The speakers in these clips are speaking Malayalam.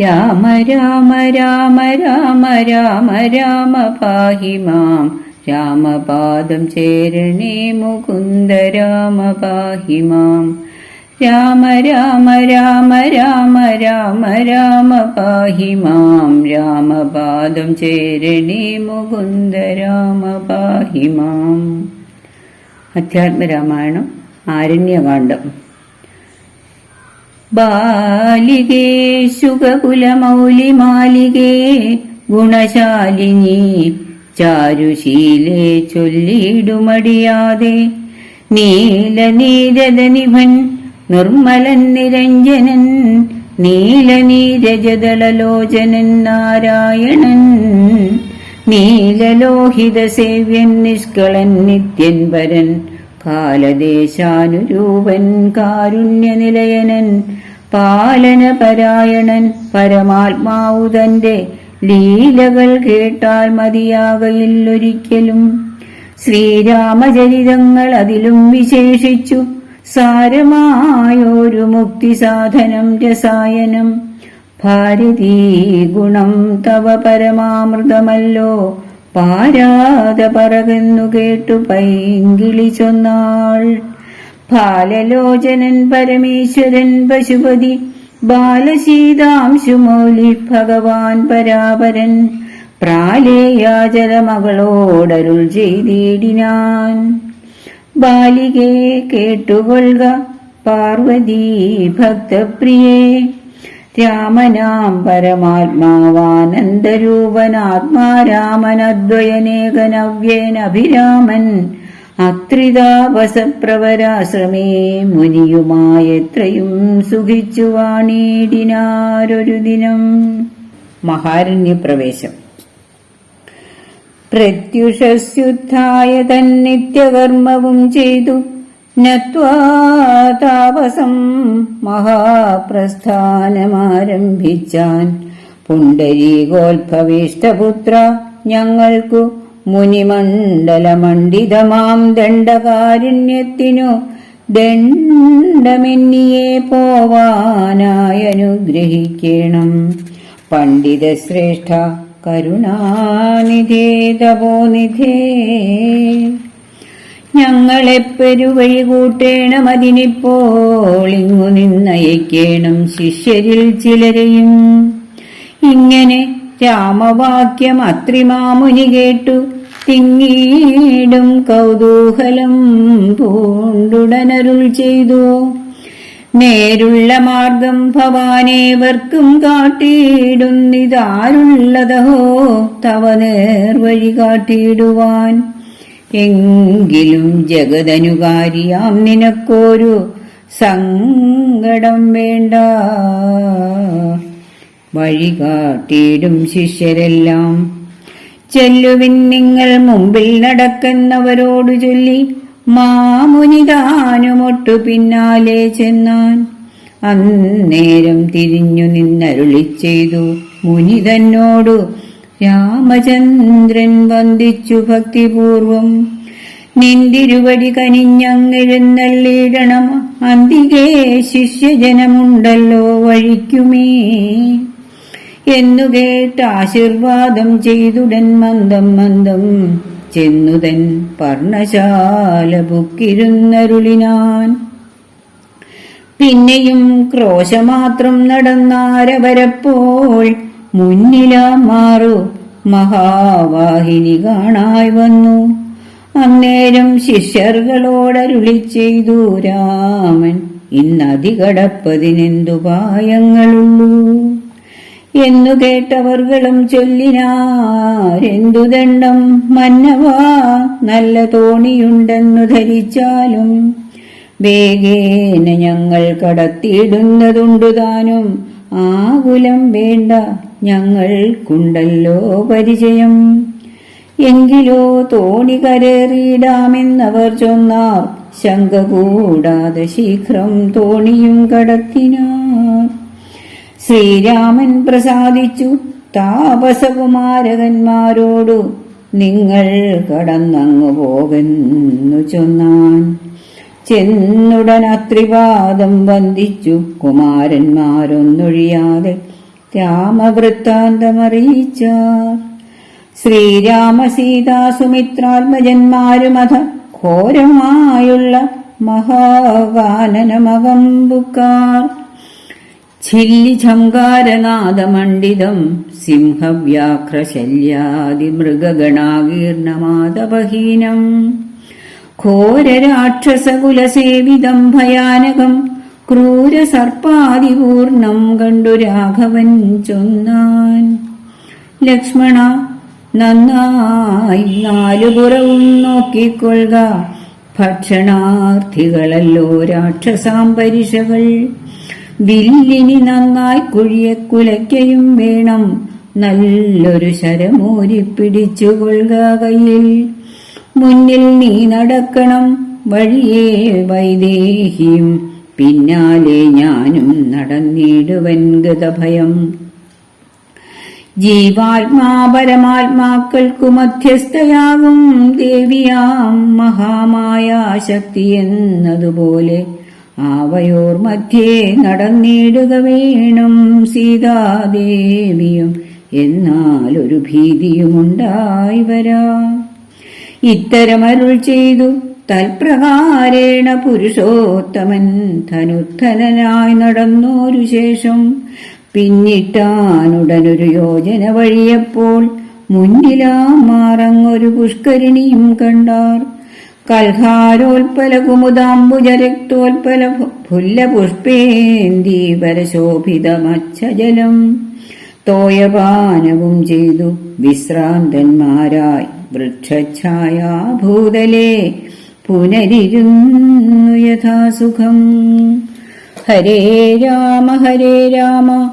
രാമ രാമ രാമ രാമ രാമ രാമ പാഹി മാം. രാമപാദം ചേരണേ മുകുന്ദ രാമ പാഹി മാം. രാമ രാമ രാമ രാമ രാമ രാമ പാഹി മാം. രാമപാദം ചേരണേ മുകുന്ദ രാമ പാഹി മാം. അധ്യാത്മരാമായണം ആരണ്യകാന്ഡം. ബാലികേ ശുഖകുലമൗലിമാലികേ ഗുണശാലിനി ചാരുശീലേ ചൊല്ലിടുമടിയാതെ. നീലനീരദനിഭൻ നിർമ്മലൻ നിരഞ്ജനൻ നീലനീരജദളലോചനൻ നാരായണൻ നീലലോഹിത സേവ്യൻ നിഷ്കളൻ നിത്യൻ വരൻ. കാലദേശാനുരൂപൻ കാരുണ്യനിലയനൻ പാലനപരായണൻ പരമാത്മാവുതന്റെ ലീലകൾ കേട്ടാൽ മതിയാകയില്ലൊരിക്കലും. ശ്രീരാമചരിതങ്ങൾ അതിലും വിശേഷിച്ചു. സാരമായൊരു മുക്തി സാധനം രസായനം. ഭാരതീ ഗുണം തവ പരമാമൃതമല്ലോ. പാരാത പറകെന്നു കേട്ടു പൈങ്കിളി ചൊന്നാൾ. ബാലലോചനൻ പരമേശ്വരൻ പശുപതി ബാലശീതാംശുമൗലി ഭഗവാൻ പരാപരൻ. പ്രാലേയാചലമകളോടരുൾ ചെയ്തിടിനാൻ. ബാലികേ കേട്ടുകൊള്ളുക പാർവതി ഭക്തപ്രിയേ രാമനാം പരമാത്മാവാനന്ദരൂപനാത്മാരാമനദ്വയനേകനവ്യേനഭിരാമൻ അത്രിതാവസപ്രവരാശ്രമേ മുനിയുമായെത്രയും സുഖിച്ചു വാണീടിനാരൊരു ദിനം. മഹാരണ്യപ്രവേശം. പ്രത്യുഷസ്യുദ്ധായ തന്നിത്യകർമ്മവും ചെയ്തു. നത്വാ താപസം മഹാപ്രസ്ഥാനമാരംഭിച്ചാൻ പുണ്ടരീകോത്ഭവിഷ്ടപുത്ര ഞങ്ങൾക്കു മുനിമണ്ഡലമണ്ഡിതമാം ദണ്ഡകാരുണ്യത്തിനു ദണ്ഡമെന്നിയെ പോവാനായി അനുഗ്രഹിക്കണം പണ്ഡിതശ്രേഷ്ഠ കരുണാനിധേ തപോനിധേ. ഞങ്ങളെ പെരുവഴി കൂട്ടേണം. അതിനിപ്പോളിങ്ങു നിന്നയക്കേണം ശിഷ്യരിൽ ചിലരെയും. ഇങ്ങനെ രാമവാക്യം അത്രിമാമുനി കേട്ടു. തിങ്ങീടും കൗതൂഹലം പൂണ്ടുടനരുൾ ചെയ്തു. നേരുള്ള മാർഗം ഭവാനേവർക്കും കാട്ടിയിടുന്നിതാരുള്ളതോ തവ നേർവഴി കാട്ടിയിടുവാൻ. എങ്കിലും ജഗതനുകാരിയാം നിനക്കൊരു സങ്കടം വേണ്ട. വഴി കാട്ടിയിടും ശിഷ്യരെല്ലാം. ചെല്ലുവിൻ നിങ്ങൾ മുമ്പിൽ നടക്കുന്നവരോടു ചൊല്ലി മാമുനിതാനുമൊട്ടു പിന്നാലെ ചെന്നാൻ. അന്നേരം തിരിഞ്ഞു നിന്നരുളി ചെയ്തു മുനി തന്നോടു രാമചന്ദ്രൻ വന്ദിച്ചു ഭക്തിപൂർവം. നിന്തിരുവടി കനിഞ്ഞങ്ങെഴുന്നള്ളിടണം അന്തികേ ശിഷ്യജനമുണ്ടല്ലോ വഴിക്കുമേ. എന്നു കേട്ട് ആശീർവാദം ചെയ്തുടൻ മന്ദം മന്ദം ചെന്നുതൻ പർണശാല ബുക്കിരുന്നരുളിനാൻ പിന്നെയും ക്രോശമാത്രം നടന്നാരവരപ്പോൾ മുന്നിലാ മാറു. മഹാവാഹിനി കാണായി വന്നു. അന്നേരം ശിഷ്യർകളോടരുളി ചെയ്തു രാമൻ ഇന്നതി കടപ്പതിനെന്തുപായങ്ങളുള്ളൂ എന്നു കേട്ടവർകളും ചൊല്ലിനാരെന്തു ദണ്ഡം? മന്നവാ നല്ല തോണിയുണ്ടെന്നു ധരിച്ചാലും വേഗേന ഞങ്ങൾ കടത്തിയിടുന്നതുണ്ടു താനും ആകുലം വേണ്ട ഞങ്ങൾക്കുണ്ടല്ലോ പരിചയം. എങ്കിലോ തോണി കരേറിയിടാമെന്നവർ ചൊന്നാർ ശങ്ക കൂടാതെ ശീഘ്രം തോണിയും കടത്തിനാർ. ശ്രീരാമൻ പ്രസാദിച്ചു താപസകുമാരകന്മാരോടു നിങ്ങൾ കടന്നങ്ങു പോകുന്നു ചൊന്നാൻ. ചെന്നുടൻ അത്രിവാദം വന്ദിച്ചു. കുമാരന്മാരൊന്നൊഴിയാതെ രാമവൃത്താന്തമറിയിച്ചാർ. ശ്രീരാമസീതാസുമിത്രാത്മജന്മാരുമഥ ഘോരമായുള്ള മഹാകാനനമകമ്പുക്കാർ ഛില്ലിഛങ്കാരനാദമണ്ഡിതം സിംഹവ്യാഘ്രശല്യാദിമൃഗഗണാകീർണമാതപഹീനം ഘോരരാക്ഷസകുലസേവിതം ഭയാനകം ക്രൂരസർപ്പാതിപൂർണം കണ്ടു രാഘവൻ ചൊന്നാൻ. ലക്ഷ്മണ നന്നായി നാലുപുറവും നോക്കിക്കൊള്ളുക. ഭക്ഷണാർത്ഥികളല്ലോ രാക്ഷസാംപരിഷകൾ വില്ലിനി നന്നായി കുഴിയെ കുലയ്ക്കയും വേണം. നല്ലൊരു ശരമൂരി പിടിച്ചുകൊള്ളുക കയ്യിൽ. മുന്നിൽ നീ നടക്കണം വഴിയേ വൈദേഹിയും. പിന്നാലെ ഞാനും നടന്നിടുവൻ ഗതഭയം. ജീവാത്മാ പരമാത്മാക്കൾക്കു മധ്യസ്ഥയാകും ദേവിയാം മഹാമായ ശക്തി എന്നതുപോലെ ആവയോർ മധ്യേ നടന്നിടുക വേണം സീതാദേവിയും. എന്നാലൊരു ഭീതിയുമുണ്ടായി വരാം. ഇത്തരമരുൾ ചെയ്തു തൽപ്രകാരേണ പുരുഷോത്തമൻ ധനുത്തനായി നടന്നോരു ശേഷം പിന്നിട്ടാനുടനൊരു യോജന വഴിയപ്പോൾ മുന്നിലാമാറങ്ങൊരു പുഷ്കരിണിയും കണ്ടാർ. കൽഹാരോൽപ്പല കുമുദാംബുജരക്തോൽപ്പല രക്തോൽപ്പല ഫുല്ലപുഷ്പേന്തി പരശോഭിതമച്ഛജലം തോയപാനവും ചെയ്തു. വിശ്രാന്തന്മാരായി വൃക്ഷഛായാഭൂതലേ പുനരിരുന്നു യഥാസുഖം. ഹരേ രാമ ഹരേ രാമ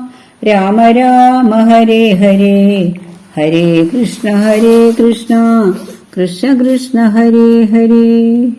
രാമ രാമ ഹരേ ഹരേ. ഹരേ കൃഷ്ണ ഹരേ കൃഷ്ണ കൃഷ്ണ കൃഷ്ണ ഹരേ ഹരേ.